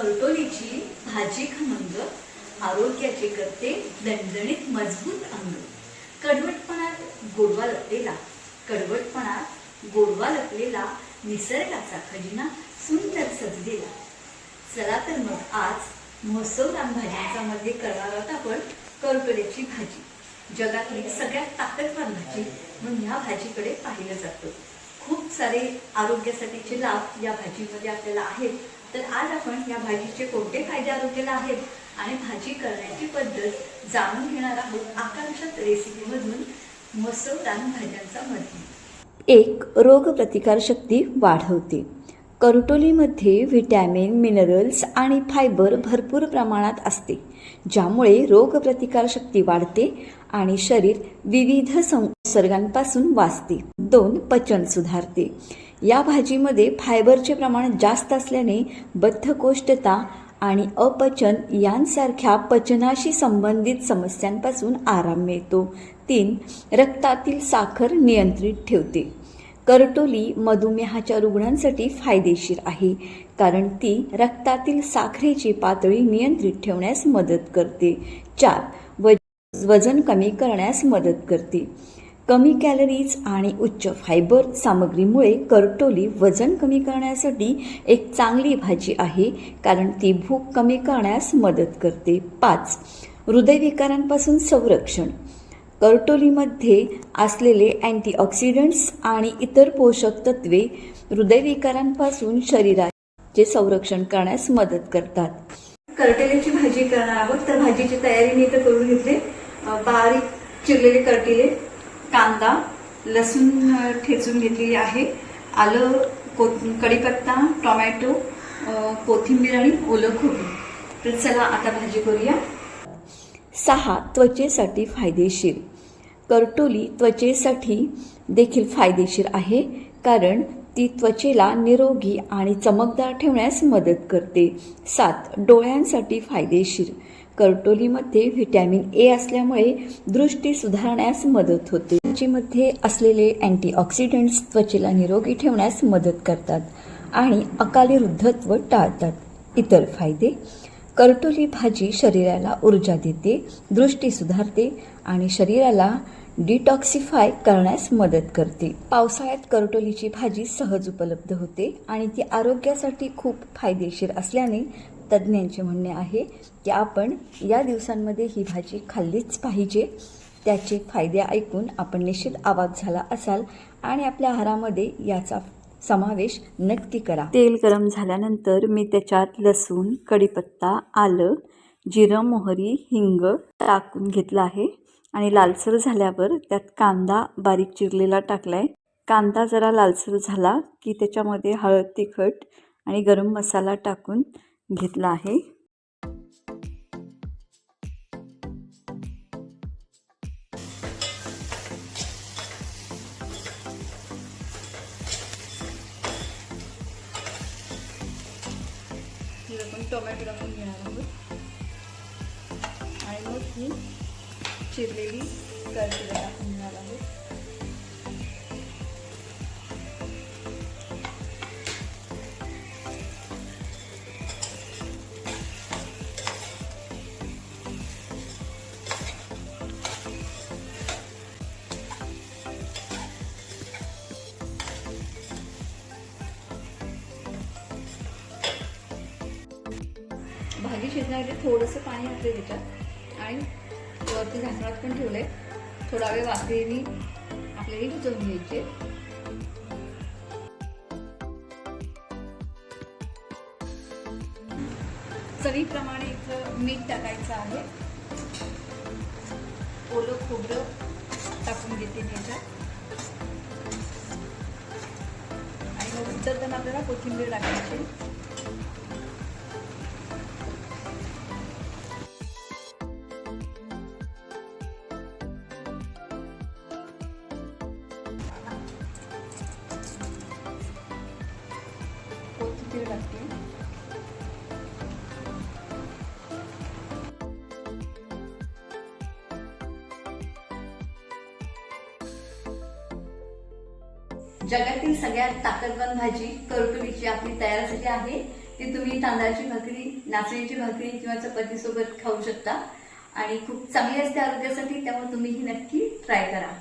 करटोलीची भाजी खमंग आरोग्याचे करते दणदणीत मजबूत अंग. कडवटपणात गोडवा लपलेला कडवटपणात गोडवा लपलेला निसर्गाचा खजिना सुंदर सजलेला. चला तर मग आज महोत्सव रामभाज्यांचा मध्ये करणार आहोत आपण करटोल्याची भाजी. जगातली सगळ्यात ताकदवान भाजी म्हणून ह्या भाजीकडे पाहिलं जातं. खूप सारे आरोग्यासाठीचे लाभ या भाजीमध्ये आपल्याला आहेत. तर आज आपण या भाजीचे कोणते फायदे आरोग्याला आहेत आणि भाजी करण्याची पद्धत जाणून घेणार आहोत आकांक्षात रेसिपीमधून महोत्सव रानभाज्यांचा मध्ये एक रोगप्रतिकारशक्ती वाढवते. करटोलीमध्ये व्हिटॅमिन मिनरल्स आणि फायबर भरपूर प्रमाणात असते ज्यामुळे रोगप्रतिकारशक्ती वाढते आणि शरीर विविध संसर्गांपासून वाचते. दोन पचन सुधारते. या भाजीमध्ये फायबरचे प्रमाण जास्त असल्याने बद्धकोष्ठता आणि अपचन यांसारख्या पचनाशी संबंधित समस्यांपासून आराम मिळतो. तीन रक्तातील साखर नियंत्रित ठेवते. करटोली मधुमेहाच्या रुग्णांसाठी फायदेशीर आहे कारण ती रक्तातील साखरेची पातळी नियंत्रित ठेवण्यास मदत करते. चार वजन कमी करण्यास मदत करते. कमी कॅलरीज आणि उच्च फायबर सामग्रीमुळे करटोली वजन कमी करण्यासाठी एक चांगली भाजी आहे कारण ती भूक कमी करण्यास मदत करते. पाच हृदयविकारांपासून संरक्षण. करटोलीमध्ये असलेले अँटीऑक्सिडंट्स आणि इतर पोषक तत्वे हृदयविकारांपासून शरीराचे संरक्षण करण्यास मदत करतात. करटेल्याची भाजी करणार आहोत. तर भाजीची तयारी मी इथं करून घेतले बारीक चिरलेले करटिले कांदा लसूण ठेचून घेतलेली आहे. आलं को कढीपत्ता टोमॅटो कोथिंबीर आणि ओलं खोबरं. तर चला आता भाजी करूया. सहा त्वचेसाठी फायदेशीर. करटोली त्वचेसाठी देखील फायदेशीर आहे कारण ती त्वचेला निरोगी आणि चमकदार ठेवण्यास मदत करते. सात डोळ्यांसाठी फायदेशीर. करटोलीमध्ये व्हिटॅमिन ए असल्यामुळे दृष्टी सुधारण्यास मदत होते. त्वचेमध्ये असलेले अँटीऑक्सिडंट्स त्वचेला निरोगी ठेवण्यास मदत करतात आणि अकाली वृद्धत्व टाळतात. इतर फायदे करटोली भाजी शरीराला ऊर्जा देते दृष्टी सुधारते आणि शरीराला डिटॉक्सिफाय करण्यास मदत करते. पावसाळ्यात करटोलीची भाजी सहज उपलब्ध होते आणि ती आरोग्यासाठी खूप फायदेशीर असल्याने तज्ज्ञांचे म्हणणे आहे की आपण या दिवसांमध्ये ही भाजी खाल्लीच पाहिजे. त्याचे फायदे ऐकून आपण निश्चित आवाज झाला असाल आणि आपल्या आहारामध्ये याचा समावेश नक्की करा. तेल गरम झाल्यानंतर मी त्याच्यात लसूण कढीपत्ता आलं जिरं मोहरी हिंग टाकून घेतलं आहे. आणि लालसर झाल्यावर त्यात कांदा बारीक चिरलेला टाकलाय. कांदा जरा लालसर झाला की त्याच्यामध्ये हळद तिखट आणि गरम मसाला टाकून घेतला आहे. टोमॅटो टाकून घेणार आहोत. आणि मग ही चिरलेली करटिला टाकून भाजी शिजण्यासाठी थोडंसं पाणी घातलं त्याच्यात आणि वरती झाकणात पण ठेवलंय. थोडा वेळ वाफेने आपल्याला शिजवून घ्यायचे. चवीप्रमाणे इथं मीठ टाकायचं आहे. ओलं खोबरं टाकून घेते त्याच्यात आणि मग उतरताना आपल्याला कोथिंबीर टाकायची. कोथिंबीर टाकते. जगातील सगळ्यात ताकदवान भाजी करटुलीची आपली तयार झाली आहे. ती तुम्ही तांदळाची भाकरी नाचणीची भाकरी किंवा चपातीसोबत खाऊ शकता. आणि खूप चांगली असते आरोग्यासाठी त्यामुळे तुम्ही ही नक्की ट्राय करा.